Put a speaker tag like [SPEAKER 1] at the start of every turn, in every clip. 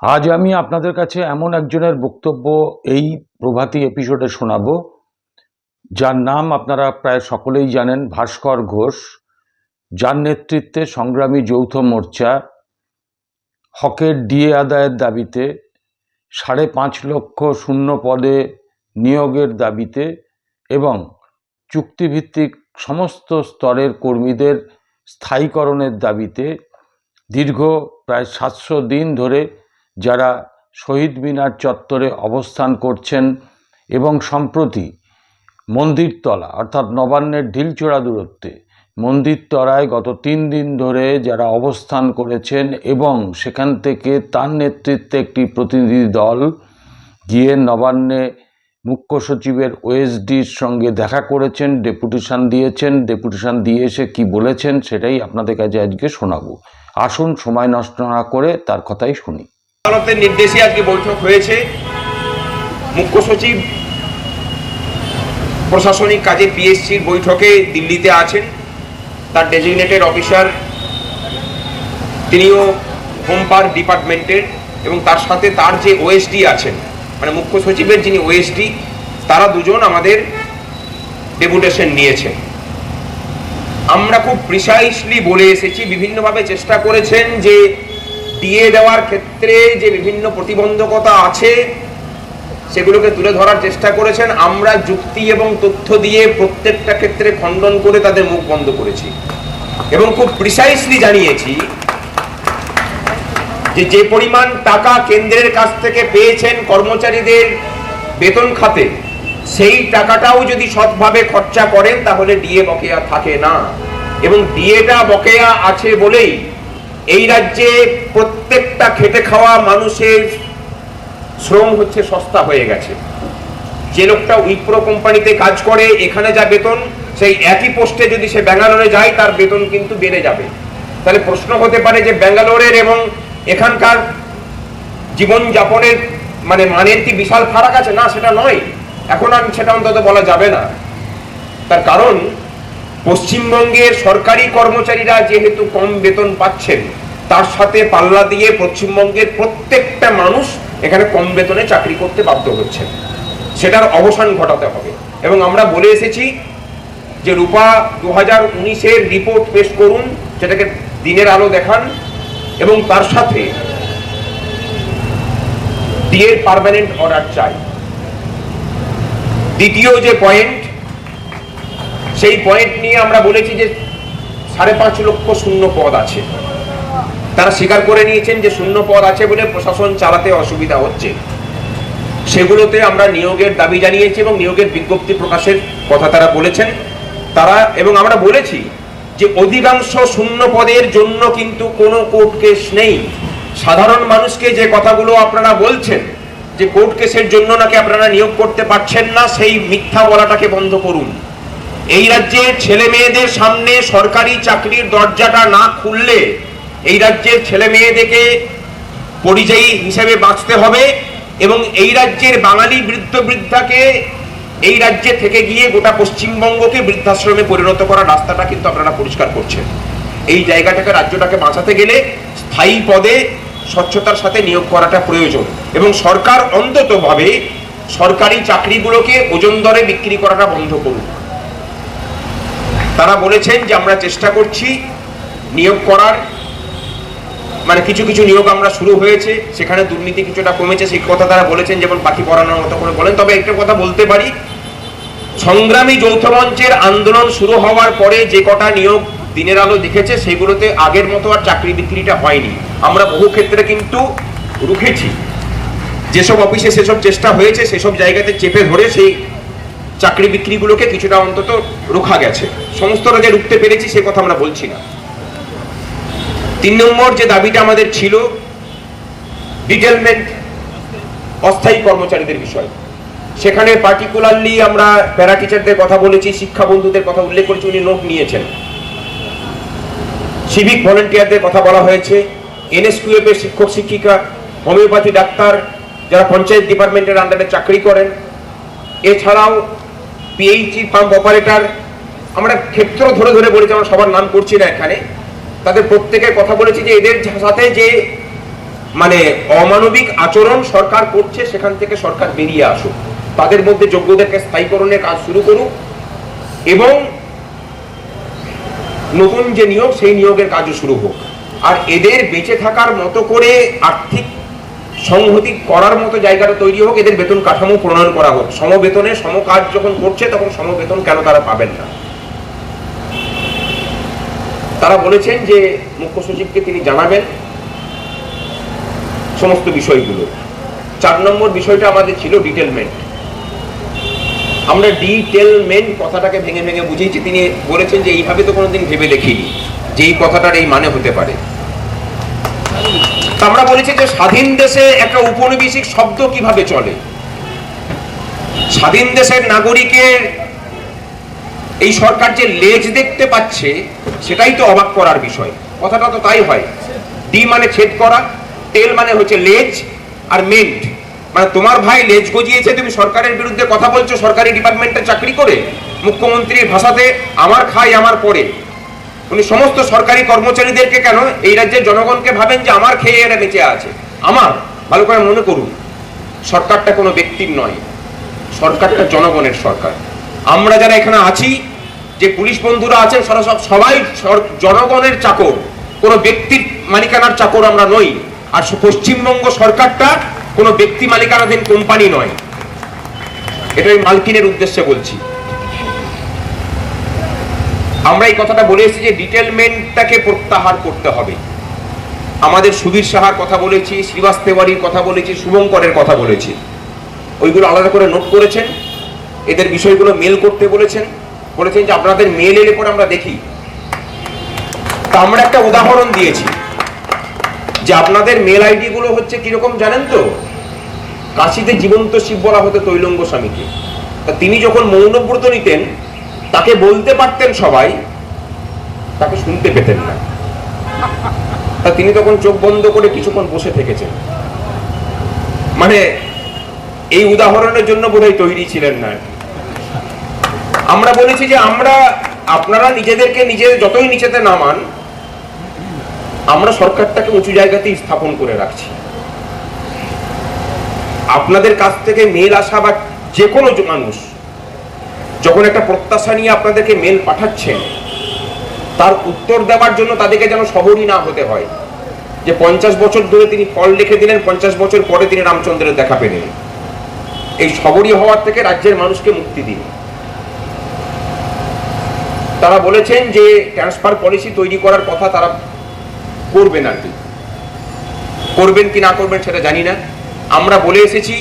[SPEAKER 1] আজ আমি আপনাদের কাছে এমন একজনের বক্তব্য এই প্রভাতী এপিসোডে শোনাব, যার নাম আপনারা প্রায় সকলেই জানেন, ভাস্কর ঘোষ। যার নেতৃত্বে সংগ্রামী যৌথ মোর্চা হকের ডিএ আদায়ের দাবিতে সাড়ে পাঁচ লক্ষ শূন্য পদে নিয়োগের দাবিতে এবং চুক্তিভিত্তিক সমস্ত স্তরের কর্মীদের স্থায়ীকরণের দাবিতে দীর্ঘ প্রায় সাতশো দিন ধরে যারা শহীদ মিনার চত্বরে অবস্থান করছেন এবং সম্প্রতি মন্দিরতলা, অর্থাৎ নবান্নের ঢিলচোড়া দূরত্বে মন্দিরতলায় গত তিন দিন ধরে যারা অবস্থান করেছেন এবং সেখান থেকে তার নেতৃত্বে একটি প্রতিনিধি দল গিয়ে নবান্নে মুখ্য সচিবের ওএসডির সঙ্গে দেখা করেছেন, ডেপুটেশন দিয়েছেন। ডেপুটেশন দিয়ে এসে কি বলেছেন সেটাই আপনাদের কাছে আজকে শোনাবো। আসুন, সময় নষ্ট না করে তার কথাই শুনি।
[SPEAKER 2] আদালতের নির্দেশে আজকে বৈঠক হয়েছে। মুখ্য সচিব, প্রশাসনিক কাজে পিএসসির বৈঠকে দিল্লিতে আছেন। তার ডেজিগনেটেড অফিসার তিনিও হোম পার্ক ডিপার্টমেন্টের এবং তার সাথে তার যে ওএসডি আছেন মানে মুখ্য সচিবের যিনি ওএসডি তারা দুজন আমাদের ডেপুটেশন নিয়েছেন। আমরা খুব প্রিসাইসলি বলে এসেছি, বিভিন্নভাবে চেষ্টা করেছেন যে দিয়ে দেওয়ার ক্ষেত্রে যে বিভিন্ন প্রতিবন্ধকতা আছে, সেগুলোকে তুলে ধরার চেষ্টা করেছেন। আমরা যুক্তি এবং তথ্য দিয়ে প্রত্যেকটা ক্ষেত্রে খণ্ডন করে তাদের মুখ বন্ধ করেছি। এবং খুব প্রিসাইসলি জানিয়েছি যে যে পরিমাণ টাকা কেন্দ্রের কাছ থেকে পেয়েছেন কর্মচারীদের বেতন খাতে, সেই টাকাটাও যদি সৎভাবে খরচা করেন, তাহলে ডিএ বকেয়া থাকে না। এবং ডিএটা বকেয়া আছে বলেই এই রাজ্যে প্রত্যেকটা খেটে খাওয়া মানুষের শ্রম হচ্ছে সস্তা হয়ে গেছে। যে লোকটা উইপ্রো কোম্পানিতে কাজ করে, এখানে যা বেতন, সেই একই পোস্টে যদি সে ব্যাঙ্গালোরে যায়, তার বেতন কিন্তু বেড়ে যাবে। তাহলে প্রশ্ন হতে পারে যে ব্যাঙ্গালোরের এবং এখানকার জীবনযাপনের মানে মানের কি বিশাল ফারাক আছে? না, সেটা নয়। এখন আর সেটা অন্তত বলা যাবে না। তার কারণ পশ্চিমবঙ্গের সরকারি কর্মচারীরা যেহেতু কম বেতন পাচ্ছেন, তার সাথে পাল্লা দিয়ে পশ্চিমবঙ্গের প্রত্যেকটা মানুষ এখানে কম বেতনে চাকরি করতে বাধ্য হচ্ছেন। সেটার অবসান ঘটাতে হবে। এবং আমরা বলে এসেছি যে রূপা দু হাজার উনিশের রিপোর্ট পেশ করুন, সেটাকে দিনের আলো দেখান এবং তার সাথে ডিএর পারমানেন্ট অর্ডার চাই। দ্বিতীয় যে পয়েন্ট সেই পয়েন্ট নিয়ে আমরা বলেছি যে সাড়ে পাঁচ লক্ষ শূন্য পদ আছে। তারা স্বীকার করে নিয়েছেন যে শূন্য পদ আছে বলে প্রশাসন চালাতে অসুবিধা হচ্ছে। সেগুলোতে আমরা নিয়োগের দাবি জানিয়েছি এবং নিয়োগের বিজ্ঞপ্তি প্রকাশের কথা তারা বলেছেন। তারা এবং আমরা বলেছি যে অধিকাংশ শূন্য পদের জন্য কিন্তু কোনো কোর্ট কেস নেই। সাধারণ মানুষকে যে কথাগুলো আপনারা বলছেন যে কোর্ট কেসের জন্য নাকি আপনারা নিয়োগ করতে পারছেন না, সেই মিথ্যা বলাটাকে বন্ধ করুন। এই রাজ্যের ছেলে মেয়েদের সামনে সরকারি চাকরির দরজাটা না খুললে এই রাজ্যের ছেলে মেয়েদেরকে পরিযায়ী হিসেবে বাঁচতে হবে এবং এই রাজ্যের বাঙালি বৃদ্ধ বৃদ্ধাকে এই রাজ্যে থেকে গিয়ে গোটা পশ্চিমবঙ্গকে বৃদ্ধাশ্রমে পরিণত করার রাস্তাটা কিন্তু আপনারা পরিষ্কার করছেন। এই জায়গাটাকে, রাজ্যটাকে বাঁচাতে গেলে স্থায়ী পদে স্বচ্ছতার সাথে নিয়োগ করাটা প্রয়োজন এবং সরকার অন্ততভাবে সরকারি চাকরিগুলোকে ওজন দরে বিক্রি করাটা বন্ধ করুন। তারা বলেছেন যে আমরা চেষ্টা করছি নিয়োগ করার। মানে কিছু কিছু নিয়োগ আমরা শুরু হয়েছে, সেখানে দুর্নীতি কিছুটা কমেছে, সেই কথা তারা বলেছেন, যেমন পাখি পড়ানোর মতো করে বলেন। তবে একটা কথা বলতে পারি, সংগ্রামী যৌথ মঞ্চের আন্দোলন শুরু হওয়ার পরে যে কটা নিয়োগ দিনের আলো দেখেছে, সেগুলোতে আগের মতো আর চাকরি বিক্রিটা হয়নি। আমরা বহু ক্ষেত্রে কিন্তু রুখেছি। যেসব অফিসে সেসব চেষ্টা হয়েছে, সেসব জায়গাতে চেপে ধরে সেই চাকরি বিক্রিগুলোকে কিছুটা অন্তত রোখা গেছে। সমস্তটা যে রুখতে পেরেছি সে কথা আমরা বলছি না। তিন নম্বর যে দাবিটা আমাদের ছিল ডিটেলমেন্ট অস্থায়ী কর্মচারীদের বিষয়। সেখানে পার্টিকুলারলি আমরা প্যারা টিচারদের কথা বলেছি, শিক্ষা বন্ধুদের কথা উল্লেখ করেছি, উনি নোট নিয়েছেন। সিভিক ভলেন্টিয়ারদের কথা বলা হয়েছে। এনএসকিউএফ এর শিক্ষক, শিক্ষিকা হোমিওপ্যাথি ডাক্তার যারা পঞ্চায়েত ডিপার্টমেন্টের আন্ডারে চাকরি করেন। এছাড়াও পিএইচি পাম্প অপারেটর আমরা ক্ষেত্র ধরে ধরে বলেছি, আমরা সবার নাম করছি না এখানে। তাদের প্রত্যেকের কথা বলেছি যে এদের সাথে যে মানে অমানবিক আচরণ সরকার করছে, সেখান থেকে সরকার বেরিয়ে আসুক। তাদের মধ্যে যোগ্যদেরকে স্থায়ীকরণের কাজ শুরু করুক এবং নতুন যে নিয়োগ, সেই নিয়োগের কাজও শুরু হোক। আর এদের বেঁচে থাকার মতো করে আর্থিক সংহতি করার মতো জায়গাটা তৈরি হোক, এদের বেতন কাঠামো প্রণয়ন করা হোক। সমবেতনে সমকাজ যখন করছে, তখন সমবেতন কেন তারা পাবেন না? তারা বলেছেন যে, মুখ্য সচিবকে তিনি জানাবেন সমস্ত বিষয়গুলো। চার নম্বর বিষয়টা আমাদের ছিল ডিটেলমেন্ট। আমরা ডিটেলমেন্ট কথাটাকে ভেঙে ভেঙে বুঝিয়েছি। তিনি বলেছেন যে, এইভাবে তো কোনোদিন ভেবে দেখিনি যে এই কথাটার এই মানে হতে পারে। আমরা বলেছি যে স্বাধীন দেশে একটা উপনিবেশিক শব্দ কীভাবে চলে? স্বাধীন দেশের নাগরিকের এই সরকার যে লেজ দেখতে পাচ্ছে, সেটাই তো অবাক করার বিষয়। কথাটা তো তাই হয়। ডি মানে ছেদ করা তেল মানে হচ্ছে লেজ আর মেন্ট মানে তোমার ভাই লেজ গজিয়েছে, তুমি সরকারের বিরুদ্ধে কথা বলছো, সরকারি ডিপার্টমেন্টে চাকরি করে, মুখ্যমন্ত্রীর ভাষাতে আমার খাই আমার পরে উনি সমস্ত সরকারি কর্মচারীদেরকে কেন এই রাজ্যের জনগণকে ভাবেন যে আমার খেয়ে এরা বেঁচে আছে? আমার? ভালো করে মনে করুন। সরকারটা কোনো ব্যক্তির নয়। সরকারটা জনগণের সরকার। আমরা যারা এখানে আছি, যে পুলিশ বন্ধুরা আছেন সব সবাই জনগণের চাকর। কোনো ব্যক্তির মালিকানার চাকর আমরা নই। আর পশ্চিমবঙ্গ সরকারটা কোনো ব্যক্তি মালিকানাধীন কোম্পানি নয়। এটা আমি মালকিনের উদ্দেশ্যে বলছি। আমরা এই কথাটা বলে এসেছি যে ডিটেলমেন্টটাকে প্রত্যাহার করতে হবে। আমাদের সুবীর সাহার কথা বলেছি, শ্রীবাস তেওয়ারির কথা বলেছি, শুভঙ্করের কথা বলেছি। ওইগুলো আলাদা করে নোট করেছেন। এদের বিষয়গুলো মেল করতে বলেছেন। বলেছেন যে আপনাদের মেল এলে পরে আমরা দেখি। তা আমরা একটা উদাহরণ দিয়েছি। যে আপনাদের মেল আইডি গুলো হচ্ছে কীরকম জানেন তো? কাশিতে জীবন্ত শিব বলা হতো তৈলঙ্গ স্বামীকে। তিনি যখন মৌনব্রত নিতেন তাকে বলতে পারতেন সবাই, তাকে শুনতে পেতেন না। তা তিনি তখন চোখ বন্ধ করে কিছুক্ষণ বসে থেকেছেন। মানে এই উদাহরণের জন্য বোধহয় তৈরি ছিলেন না। আমরা বলেছি যে আমরা, আপনারা নিজেদেরকে নিজে যতই নিচেতে নামান, আমরা সরকারটাকে উঁচু জায়গাতেই স্থাপন করে রাখছি। আপনাদের কাছ থেকে মেল আসা বা যে কোনো মানুষ যখন একটা প্রত্যাশা নিয়ে আপনাদেরকে মেল পাঠাচ্ছেন, তার উত্তর দেওয়ার জন্য তাদেরকে যেন সবরই না হতে হয়। যে পঞ্চাশ বছর ধরে তিনি ফল লিখে দিলেন, পঞ্চাশ বছর পরে তিনি রামচন্দ্রের দেখা পেলেন। এই সবরই হওয়ার থেকে রাজ্যের মানুষকে মুক্তি দিন। তারা বলেছেন যে ট্রান্সফার পলিসি তৈরি করার কথা তারা করবেন আর কি। করবেন কি না করবেন সেটা জানি না। আমরা বলে এসেছি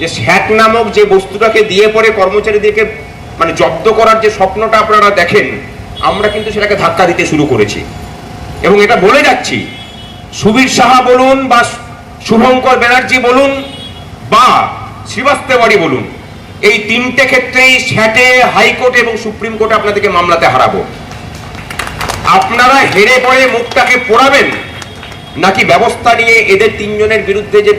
[SPEAKER 2] যে স্যাট নামক যে বস্তুটাকে দিয়ে পরে কর্মচারীদেরকে মানে জব্দ করার যে স্বপ্নটা আপনারা দেখেন, আমরা কিন্তু সেটাকে ধাক্কা দিতে শুরু করেছি। এবং এটা বলে যাচ্ছি, সুবীর সাহা বলুন বা শুভঙ্কর ব্যানার্জি বলুন বা শ্রীবাস্তবাড়ি বলুন, এই তিনটে ক্ষেত্রেই স্যাটে, হাইকোর্ট এবং সুপ্রিম কোর্টে আপনাদেরকে মামলাতে হারাবো। আপনারা হেরে পড়ে মুখটাকে পোড়াবেন, নাকি ব্যবস্থা নিয়ে এদের তিনজনের বিরুদ্ধে যে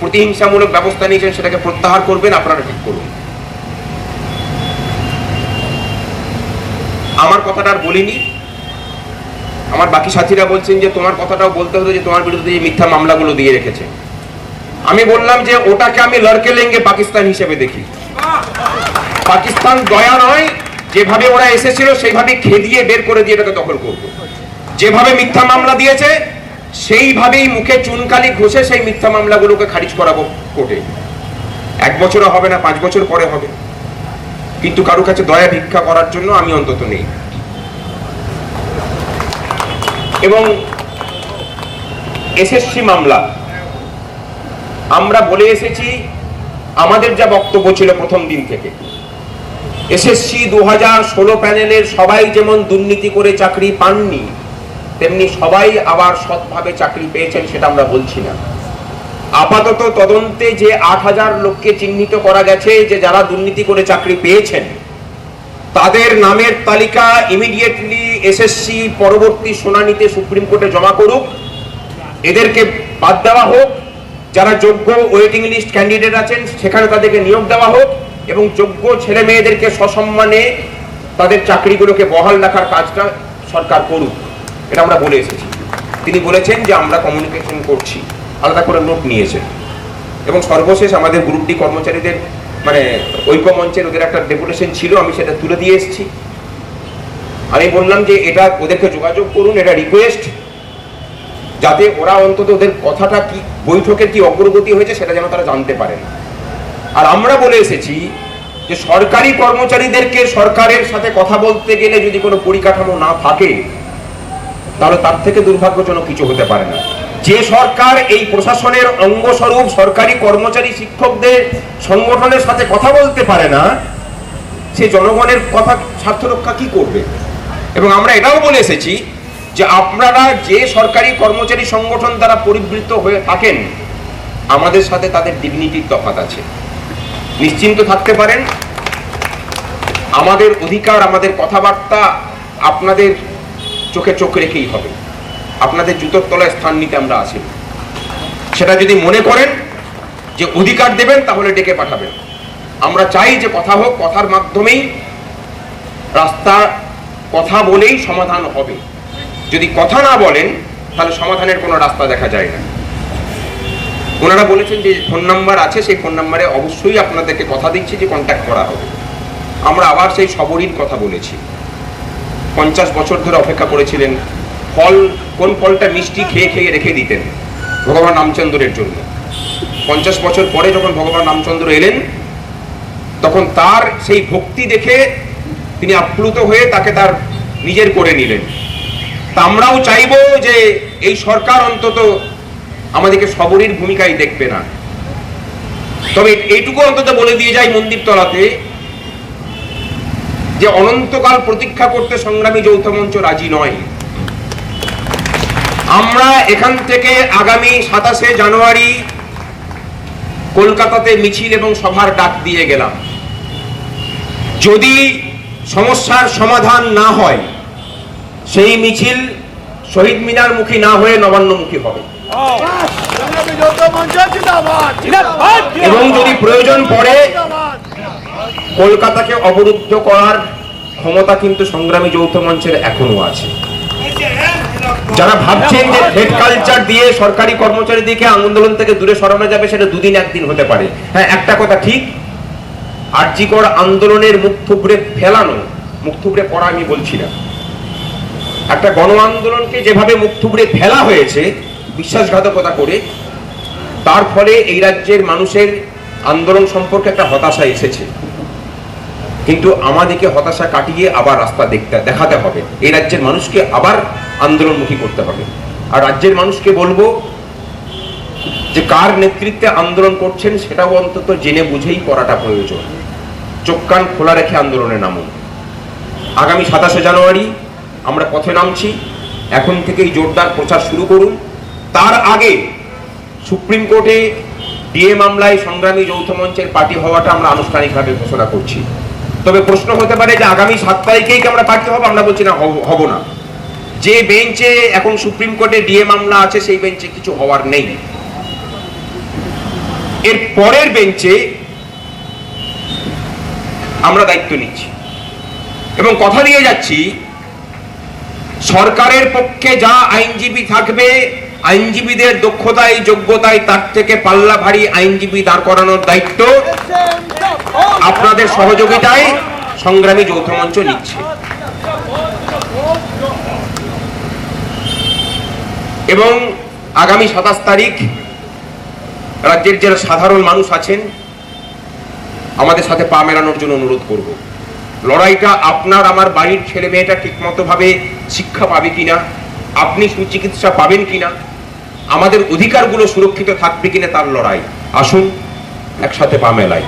[SPEAKER 2] প্রতিহিংসামূলক ব্যবস্থা নিয়েছেন সেটাকে প্রত্যাহার করবেন, আপনারা ঠিক করুন। আমার কথাটা আর বলিনি। আমার বাকি সাথীরা বলছেন যে, তোমার কথাটাও বলতে হতো যে, তোমার বিরুদ্ধে যে মিথ্যা মামলাগুলো দিয়ে রেখেছে। আমি বললাম যে, ওটাকে আমি লড়কে লেঙ্গে পাকিস্তান হিসেবে দেখি। পাকিস্তান দয়া নয়, যেভাবে ওরা এসেছিল, সেইভাবে খেদিয়ে বের করে দিয়ে এটাকে দখল করব। যেভাবে মিথ্যা মামলা দিয়েছে, সেইভাবেই মুখে চুনকালি ঘষে সেই মিথ্যা মামলাগুলোকে খারিজ করাবো কোর্টে। এক বছরও হবে না, পাঁচ বছর পরে হবে। কিন্তু কারও কাছে দয়া ভিক্ষা করার জন্য আমি অন্তত নেই। এবং এসএসসি মামলা, আমরা বলে এসেছি, আমাদের যা বক্তব্য ছিল প্রথম দিন থেকে। এসএসসি দু হাজার ষোলো প্যানেলের সবাই যেমন দুর্নীতি করে চাকরি পাননি, তেমনি সবাই আবার সৎভাবে চাকরি পেয়েছেন, সেটা আমরা বলছি না। আপাতত তদন্তে যে আট হাজার লোককে চিহ্নিত করা গেছে, যে যারা দুর্নীতি করে চাকরি পেয়েছেন, তাদের নামের তালিকা ইমিডিয়েটলি এসএসসি পরবর্তী শুনানিতে সুপ্রিম কোর্টে জমা করুক। এদেরকে বাদ দেওয়া হোক, যারা যোগ্য ওয়েটিং লিস্ট ক্যান্ডিডেট আছেন, সেখানে তাদেরকে নিয়োগ দেওয়া হোক এবং যোগ্য ছেলে মেয়েদেরকে সসম্মানে তাদের চাকরিগুলোকে বহাল রাখার কাজটা সরকার করুক। এটা আমরা বলে এসেছি। তিনি বলেছেন যে আমরা কমিউনিকেশন করছি। আলাদা করে নোট নিয়েছে। এবং সর্বশেষ আমাদের গ্রুপ ডি কর্মচারীদের মানে ঐক্য মঞ্চের ওদের একটা ডেপুটেশন ছিল, আমি সেটা তুলে দিয়ে এসেছি। আমি বললাম যে এটা ওদেরকে যোগাযোগ করুন, এটা রিকোয়েস্ট যাতে ওরা অন্তত ওদের কথাটা কি, বৈঠকের কি অগ্রগতি হয়েছে সেটা যেন তারা জানতে পারেন। আর আমরা বলে এসেছি যে সরকারি কর্মচারীদেরকে সরকারের সাথে কথা বলতে গেলে যদি কোনো পরিকাঠামো না থাকে, তাহলে তার থেকে দুর্ভাগ্যজনক কিছু হতে পারে না। যে সরকার এই প্রশাসনের অঙ্গস্বরূপ সরকারি কর্মচারী শিক্ষকদের সংগঠনের সাথে কথা বলতে পারে না, সে জনগণের কথা স্বার্থ রক্ষা কি করবে? এবং আমরা এটাও বলে এসেছি যে আপনারা যে সরকারি কর্মচারী সংগঠন দ্বারা পরিবৃত হয়ে থাকেন, আমাদের সাথে তাদের ডিগনিটির তফাৎ আছে। নিশ্চিন্ত থাকতে পারেন, আমাদের অধিকার, আমাদের কথাবার্তা আপনাদের চোখে চোখ রেখেই হবে। আপনাদের জুতোর তলায় স্থান নিতে আমরা আসি। সেটা যদি মনে করেন যে অধিকার দেবেন, তাহলে ডেকে পাঠাবেন। আমরা চাই যে কথা হোক, কথার মাধ্যমেই রাস্তা কথা বলেই সমাধান হবে। যদি কথা না বলেন, তাহলে সমাধানের কোনো রাস্তা দেখা যায় না। ওনারা বলেছেন যে ফোন নাম্বার আছে, সেই ফোন নাম্বারে অবশ্যই আপনাদেরকে কথা দিচ্ছি যে কন্ট্যাক্ট করা হবে। আমরা আবার সেই সবরীর কথা বলেছি। পঞ্চাশ বছর ধরে অপেক্ষা করেছিলেন ফল, কোন ফলটা মিষ্টি খেয়ে খেয়ে রেখে দিতেন? ভগবান রামচন্দ্রের জন্য। পঞ্চাশ বছর পরে যখন ভগবান রামচন্দ্র এলেন, তখন তার সেই ভক্তি দেখে তিনি আপ্লুত হয়ে তাকে তার নিজের করে নিলেন। তা আমরাও চাইব যে এই সরকার অন্তত আমাদেরকে সবরীর ভূমিকায় দেখবে না। তবে এইটুকু অন্তত বলে দিয়ে যাই মন্দির তলাতে যে অনন্তকাল প্রতীক্ষা করতে সংগ্রামী যৌথ মঞ্চ রাজি নয়। আমরা এখান থেকে আগামী সাতাশে জানুয়ারি কলকাতাতে মিছিল এবং সভার ডাক দিয়ে গেলাম। যদি সমস্যার সমাধান না হয়, সেই মিছিল শহীদ মিনার মুখী না হয়ে নবান্নমুখী হবে। এবং যদি প্রয়োজন পড়ে, কলকাতাকে অবরুদ্ধ করার ক্ষমতা কিন্তু সংগ্রামী যৌথ মঞ্চের এখনও আছে। যারা ভাবছেন যে থ্রেড কালচার দিয়ে সরকারি কর্মচারীদেরকে আন্দোলন থেকে দূরে সরানো যাবে, সেটা দুদিন একদিন হতে পারে। হ্যাঁ একটা কথা ঠিক। আর্যিকর আন্দোলনের মুখ থুবড়ে ফেলানো মুখ থুবড়ে পড়া আমি বলছি না। একটা গণ আন্দোলনকে যেভাবে মুখ থুবড়ে ফেলা হয়েছে, বিশ্বাসঘাতকতা করে, তার ফলে এই রাজ্যের মানুষের আন্দোলন সম্পর্কে একটা হতাশা এসেছে। কিন্তু আমাদেরকে হতাশা কাটিয়ে আবার রাস্তা দেখতে দেখাতে হবে। এই রাজ্যের মানুষকে আবার আন্দোলনমুখী করতে হবে। আর রাজ্যের মানুষকে বলব যে কার নেতৃত্বে আন্দোলন করছেন সেটাও অন্তত জেনে বুঝেই করাটা প্রয়োজন। চোখ কান খোলা রেখে আন্দোলনে নামুন। আগামী সাতাশে জানুয়ারি আমরা পথে নামছি। এখন থেকেই জোরদার প্রচার শুরু করুন। তার আগে সুপ্রিম কোর্টে ডিএ মামলায় সংগ্রামী যৌথ মঞ্চের পার্টি হওয়াটা আমরা আনুষ্ঠানিকভাবে ঘোষণা করছি। তবে প্রশ্ন হতে পারে যে আগামী সাত তারিখেই কি আমরা পার্টি হব? আমরা বলছি না, হব না। যে বেঞ্চে এখন সুপ্রিম কোর্টে ডিএ মামলা আছে, সেই বেঞ্চে কিছু হওয়ার নেই। এর পরের বেঞ্চে আমরা দায়িত্ব নিচ্ছি। এবং কথা দিয়ে যাচ্ছি, সরকারের পক্ষে যা আইনজীবী থাকবে, আইনজীবীদের দক্ষতায়, যোগ্যতায়, তার থেকে পাল্লা ভারী আইনজীবী দাঁড় করানোর দায়িত্ব। আপনাদের সহযোগিতায় সংগ্রামী যৌথ মঞ্চ নিচ্ছে। এবং আগামী সাতাশ তারিখ রাজ্যের যারা সাধারণ মানুষ আছেন, আমাদের সাথে পা মেলানোর জন্য অনুরোধ করব। লড়াইটা আপনার, আমার বাড়ির ছেলে মেয়েটা ঠিকমতো ভাবে শিক্ষা পাবে কিনা, আপনি সুচিকিৎসা পাবেন কিনা, আমাদের অধিকারগুলো সুরক্ষিত থাকবে কিনা তার লড়াই। আসুন, একসাথে পা মেলাই।